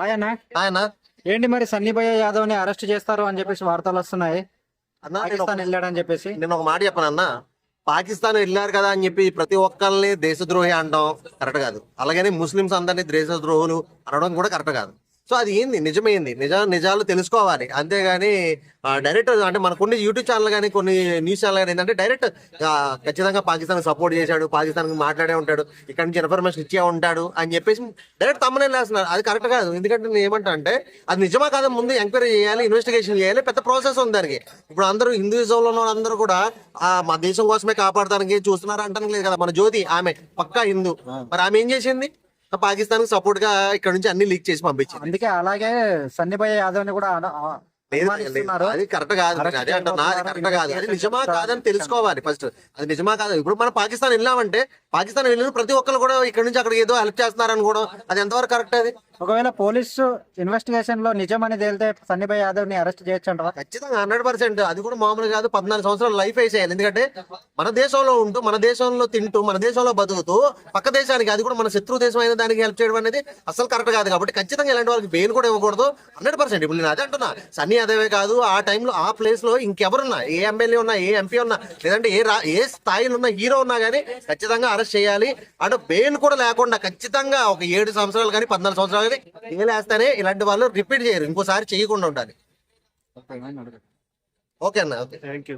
ఆయన ఆయన ఏంటి మరి సన్నిభయ్య యాదవ్ని అరెస్ట్ చేస్తారు అని చెప్పేసి వార్తలు వస్తున్నాయి. అన్న నేను పాకిస్తాన్ వెళ్ళాడని చెప్పేసి. నేను ఒక మాట చెప్పను అన్న. పాకిస్తాన్ వెళ్ళారు కదా అని చెప్పి ప్రతి ఒక్కరిని దేశద్రోహి అనడం కరెక్ట్ కాదు. అలాగని ముస్లిమ్స్ అందరినీ దేశద్రోహులు అనడం కూడా కరెక్ట్ కాదు. సో అది ఏంది? నిజమైంది నిజ నిజాలు తెలుసుకోవాలి. అంతేగాని డైరెక్ట్ అంటే మనకు కొన్ని యూట్యూబ్ ఛానల్ కానీ కొన్ని న్యూస్ ఛానల్ కానీ ఏంటంటే డైరెక్ట్ ఖచ్చితంగా పాకిస్తాన్ సపోర్ట్ చేశాడు పాకిస్తాన్ మాట్లాడే ఉంటాడు ఇక్కడ నుంచి ఇన్ఫర్మేషన్ ఇచ్చే ఉంటాడు అని చెప్పేసి డైరెక్ట్ తమ్మనే వేస్తున్నారు అది కరెక్ట్ కాదు. ఎందుకంటే నేను ఏమంటా అంటే అది నిజమా కాదా ముందు ఎంక్వైరీ చేయాలి ఇన్వెస్టిగేషన్ చేయాలి పెద్ద ప్రాసెస్ ఉంది దానికి. ఇప్పుడు అందరూ హిందూయిజంలో ఉన్న అందరూ కూడా ఆ మా దేశం కోసమే కాపాడటానికి చూస్తున్నారు అంటానికి లేదు కదా? మన జ్యోతి ఆమె పక్కా హిందూ. మరి ఆమె ఏం చేసింది? పాకిస్తాన్ సపోర్ట్గా ఇక్కడ నుంచి అన్ని లీక్ చేసి పంపించింది. అందుకే అలాగే సన్నిభయ్య యాదవ్ని కూడా అది కరెక్ట్ కాదు. అదే అంటున్నా అది కరెక్ట్ కాదు. అది నిజమా. కాదని తెలుసుకోవాలి ఫస్ట్. అది నిజమా కాదు? ఇప్పుడు మనం పాకిస్తాన్ వెళ్ళామంటే పాకిస్తాన్ వెళ్ళిన ప్రతి ఒక్కరు కూడా ఇక్కడ నుంచి అక్కడికి ఏదో హెల్ప్ చేస్తున్నారు అనుకోవడం అది ఎంతవరకు కరెక్ట్ అది? ఒకవేళ పోలీసు ఇన్వెస్టిగేషన్లో నిజమని తేలితే సన్నిభయ్య యాదవ్ని అరెస్ట్ చేయొచ్చు అంటారా ఖచ్చితంగా హండ్రెడ్ పర్సెంట్. అది కూడా మామూలు కాదు. పద్నాలుగు సంవత్సరాలు లైఫ్ వేసేయాలి. ఎందుకంటే మన దేశంలో ఉంటూ మన దేశంలో తింటూ మన దేశంలో బతుకుతూ పక్క దేశానికి అది కూడా మన శత్రు దేశం అయిన దానికి హెల్ప్ చేయడం అనేది అసలు కరెక్ట్ కాదు. కాబట్టి ఖచ్చితంగా ఇలాంటి వాళ్ళకి బెయిల్ కూడా ఇవ్వకూడదు. Hundred percent. ఇప్పుడు నేను అదే అంటున్నా. సన్నీ అదేవే కాదు. ఆ టైంలో ఆ ప్లేస్లో ఇంకెవరున్నా ఏ ఎమ్మెల్యే ఉన్నా ఏ ఎంపీ ఉన్నా లేదంటే ఏ రా ఏ స్థాయిలో ఉన్న హీరో ఉన్నా కానీ ఖచ్చితంగా అరెస్ట్ చేయాలి. అంటే బెయిల్ కూడా లేకుండా ఖచ్చితంగా ఒక ఏడు సంవత్సరాలు కానీ పద్నాలుగు సంవత్సరాలు కానీ వేస్తేనే ఇలాంటి వాళ్ళు రిపీట్ చేయరు. ఇంకోసారి చేయకుండా ఉండాలి. ఓకే అన్న ఓకే. Thank you